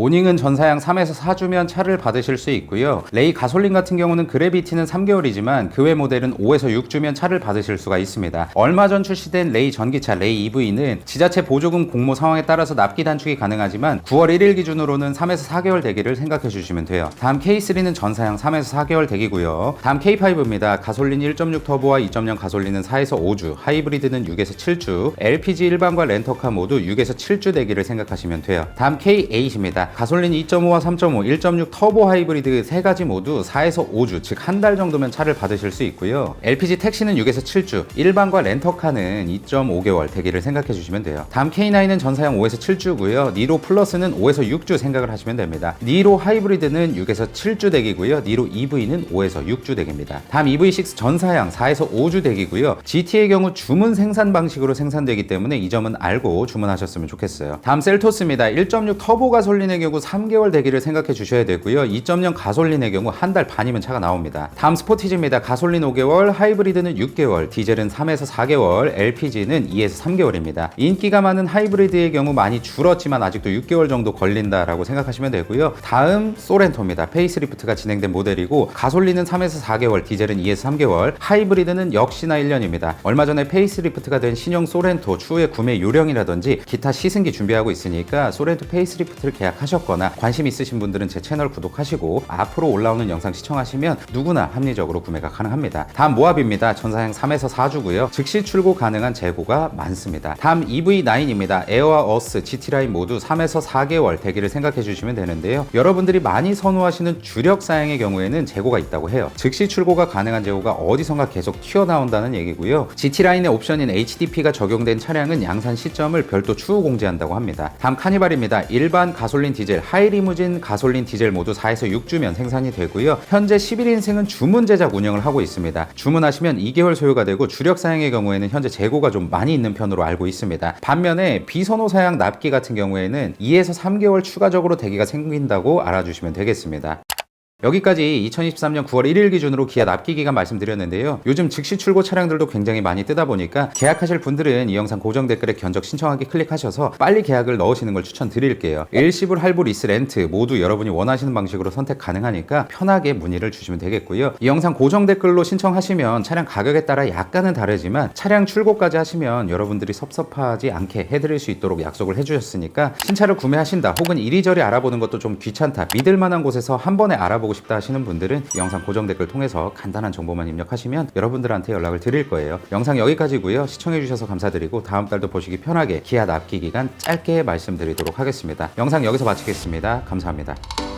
모닝은 전사양 3에서 4주면 차를 받으실 수 있고요. 레이 가솔린 같은 경우는 그래비티는 3개월이지만 그 외 모델은 5에서 6주면 차를 받으실 수가 있습니다. 얼마 전 출시된 레이 전기차 레이 EV는 지자체 보조금 공모 상황에 따라서 납기 단축이 가능하지만 9월 1일 기준으로는 3에서 4개월 대기를 생각해 주시면 돼요. 다음 K3는 전사양 3에서 4개월 대기고요. 다음 K5입니다. 가솔린 1.6 터보와 2.0 가솔린은 4에서 5주, 하이브리드는 6에서 7주, LPG 일반과 렌터카 모두 6에서 7주 대기를 생각하시면 돼요. 다음 K8입니다. 가솔린 2.5와 3.5, 1.6 터보 하이브리드 세 가지 모두 4에서 5주, 즉 한 달 정도면 차를 받으실 수 있고요. LPG 택시는 6에서 7주, 일반과 렌터카는 2.5개월 대기를 생각해 주시면 돼요. 다음 K9은 전사양 5에서 7주고요. 니로 플러스는 5에서 6주 생각을 하시면 됩니다. 니로 하이브리드는 6에서 7주 대기고요. 니로 EV는 5에서 6주 대기입니다. 다음 EV6 전사양 4에서 5주 대기고요. GT의 경우 주문 생산 방식으로 생산되기 때문에 이 점은 알고 주문하셨으면 좋겠어요. 다음 셀토스입니다. 1.6 터보 가솔린의 경우 3개월 대기를 생각해 주셔야 되고요. 2.0 가솔린의 경우 한 달 반이면 차가 나옵니다. 다음 스포티지입니다. 가솔린 5개월, 하이브리드는 6개월, 디젤은 3에서 4개월, LPG는 2에서 3개월입니다. 인기가 많은 하이브리드의 경우 많이 줄었지만 아직도 6개월 정도 걸린다라고 생각하시면 되고요. 다음 소렌토입니다. 페이스리프트가 진행된 모델이고 가솔린은 3에서 4개월, 디젤은 2에서 3개월, 하이브리드는 역시나 1년입니다. 얼마 전에 페이스리프트가 된 신형 소렌토 추후에 구매 요령이라든지 기타 시승기 준비하고 있으니까 소렌토 페이스리프트를 계약 하셨거나 관심 있으신 분들은 제 채널 구독하시고 앞으로 올라오는 영상 시청하시면 누구나 합리적으로 구매가 가능합니다. 다음 모압입니다. 전사양 3에서 4주고요. 즉시 출고 가능한 재고가 많습니다. 다음 EV9입니다. 에어와 어스, GT라인 모두 3에서 4개월 대기를 생각해 주시면 되는데요. 여러분들이 많이 선호하시는 주력 사양의 경우에는 재고가 있다고 해요. 즉시 출고가 가능한 재고가 어디선가 계속 튀어나온다는 얘기고요. GT라인의 옵션인 HDP가 적용된 차량은 양산 시점을 별도 추후 공지한다고 합니다. 다음 카니발입니다. 일반 가솔린 디젤, 하이리무진 가솔린 디젤 모두 4에서 6주면 생산이 되고요. 현재 11인승은 주문 제작 운영을 하고 있습니다. 주문하시면 2개월 소요가 되고 주력 사양의 경우에는 현재 재고가 좀 많이 있는 편으로 알고 있습니다. 반면에 비선호 사양 납기 같은 경우에는 2에서 3개월 추가적으로 대기가 생긴다고 알아주시면 되겠습니다. 여기까지 2023년 9월 1일 기준으로 기아 납기 기간 말씀드렸는데요. 요즘 즉시 출고 차량들도 굉장히 많이 뜨다 보니까 계약하실 분들은 이 영상 고정 댓글에 견적 신청하기 클릭하셔서 빨리 계약을 넣으시는 걸 추천드릴게요. 일시불 할부 리스 렌트 모두 여러분이 원하시는 방식으로 선택 가능하니까 편하게 문의를 주시면 되겠고요. 이 영상 고정 댓글로 신청하시면 차량 가격에 따라 약간은 다르지만 차량 출고까지 하시면 여러분들이 섭섭하지 않게 해드릴 수 있도록 약속을 해주셨으니까 신차를 구매하신다 혹은 이리저리 알아보는 것도 좀 귀찮다 믿을 만한 곳에서 한 번에 알아보고 싶다 하시는 분들은 이 영상 고정 댓글 통해서 간단한 정보만 입력하시면 여러분들한테 연락을 드릴 거예요. 영상 여기까지고요. 시청해주셔서 감사드리고 다음 달도 보시기 편하게 기아 납기 기간 짧게 말씀드리도록 하겠습니다. 영상 여기서 마치겠습니다. 감사합니다.